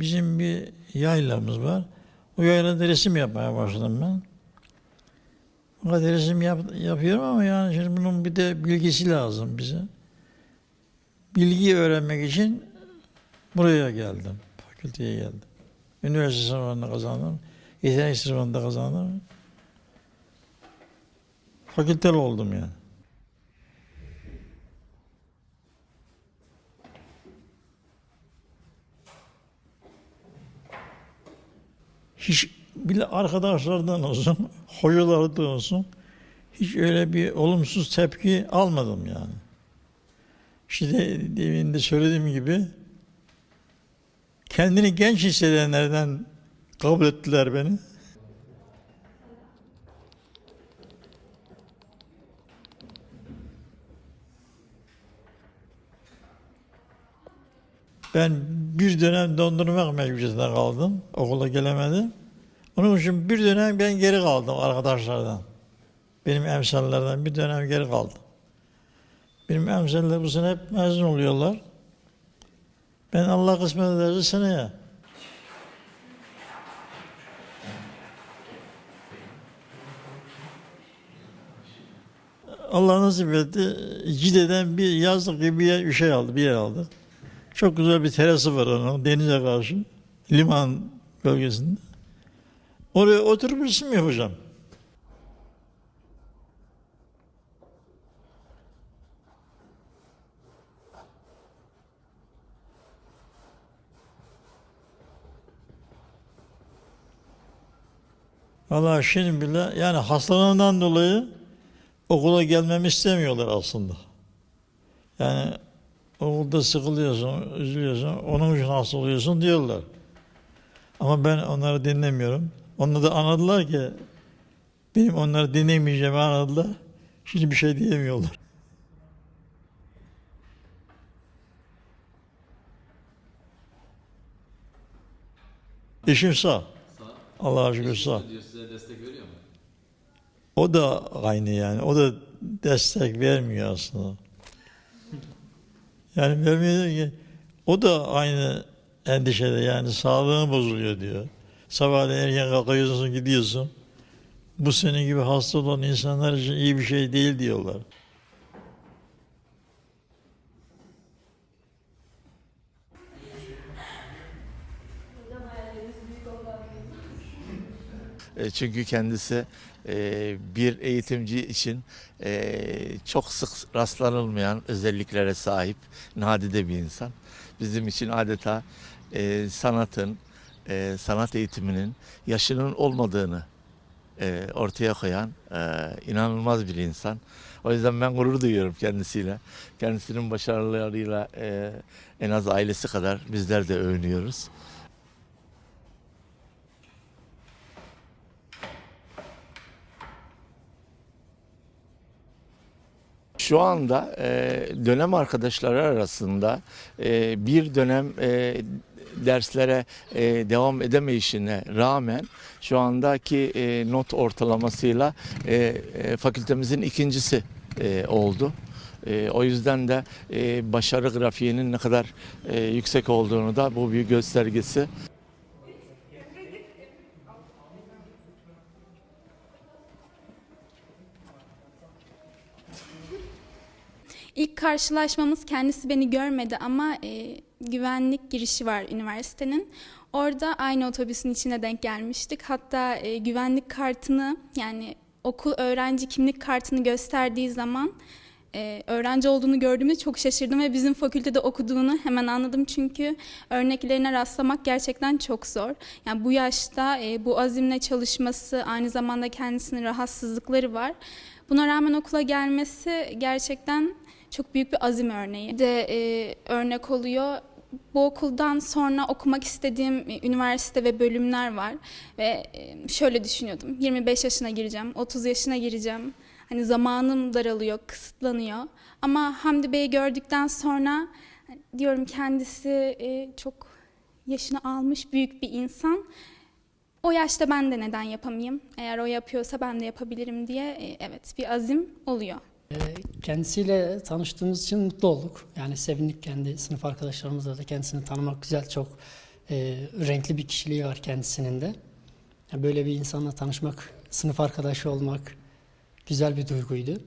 Bizim bir yaylamız var. O yaylada resim yapmaya başladım ben. Fakat resim yap, yapıyorum ama yani şimdi bunun bir de bilgisi lazım bize. Bilgi öğrenmek için buraya geldim. Fakülteye geldim. Üniversite sınavında kazandım. Yetenek sınavında kazandım. Fakülteli oldum yani. Hiç bile arkadaşlardan olsun, hocalardan olsun hiç öyle bir olumsuz tepki almadım yani. İşte demin de söylediğim gibi kendini genç hissedenlerden kabul ettiler beni. Ben bir dönem dondurmak mecburiyetinde kaldım. Okula gelemedim. Onun için bir dönem ben geri kaldım arkadaşlardan. Benim emsallerden bir dönem geri kaldım. Benim emsaller bu sene hep mezun oluyorlar. Ben Allah kısmet ederse seneye. Allah nasip etti. Cide'den bir yazlık gibi bir yer- bir şey aldı, bir yer aldı. Çok güzel bir terası var onun denize karşı. Liman bölgesinde. Oraya oturup resim yapacağım. Vallahi şimdi bile yani hastalığımdan dolayı okula gelmemi istemiyorlar aslında. Yani okulda sıkılıyorsun, üzülüyorsun, onun için hasta oluyorsun diyorlar. Ama ben onları dinlemiyorum. Onlar da anladılar ki benim onları dinlemeyeceğimi anladılar. Şimdi bir şey diyemiyorlar. Eşim sağ. Allah'a şükür sağ. Diyor size destek veriyor mu? O da aynı yani. O da destek vermiyor aslında. Yani vermiyor ki o da aynı endişede yani sağlığın bozuluyor diyor. Sabahleyin erken kalkıyorsun gidiyorsun. Bu senin gibi hasta olan insanlar için iyi bir şey değil diyorlar. E, Çünkü kendisi e, bir eğitimci için e, çok sık rastlanılmayan özelliklere sahip nadide bir insan. Bizim için adeta sanatın, e, sanat eğitiminin yaşının olmadığını e, ortaya koyan e, inanılmaz bir insan. O yüzden ben gurur duyuyorum kendisiyle. Kendisinin başarılarıyla e, en az ailesi kadar bizler de övünüyoruz. Şu anda e, dönem arkadaşları arasında e, bir dönem e, derslere e, devam edemeyişine rağmen şu andaki e, not ortalamasıyla e, e, fakültemizin ikincisi e, oldu. E, o yüzden de e, başarı grafiğinin ne kadar e, yüksek olduğunu da bu bir göstergesi. İlk karşılaşmamız kendisi beni görmedi ama e, güvenlik girişi var üniversitenin. Orada aynı otobüsün içine denk gelmiştik. Hatta e, güvenlik kartını yani okul öğrenci kimlik kartını gösterdiği zaman e, öğrenci olduğunu gördüğümde çok şaşırdım ve bizim fakültede okuduğunu hemen anladım çünkü örneklerine rastlamak gerçekten çok zor. Yani bu yaşta e, bu azimle çalışması aynı zamanda kendisinin rahatsızlıkları var. Buna rağmen okula gelmesi gerçekten çok büyük bir azim örneği. De e, örnek oluyor. Bu okuldan sonra okumak istediğim e, üniversite ve bölümler var ve e, şöyle düşünüyordum. 25 yaşına gireceğim, 30 yaşına gireceğim. Hani zamanım daralıyor, kısıtlanıyor. Ama Hamdi Bey'i gördükten sonra hani diyorum kendisi e, çok yaşını almış büyük bir insan. o yaşta ben de neden yapamayayım? Eğer o yapıyorsa ben de yapabilirim diye evet bir azim oluyor. Kendisiyle tanıştığımız için mutlu olduk. Yani sevindik kendi sınıf arkadaşlarımızla da kendisini tanımak güzel. Çok e, renkli bir kişiliği var kendisinin de. Yani böyle bir insanla tanışmak, sınıf arkadaşı olmak güzel bir duyguydu.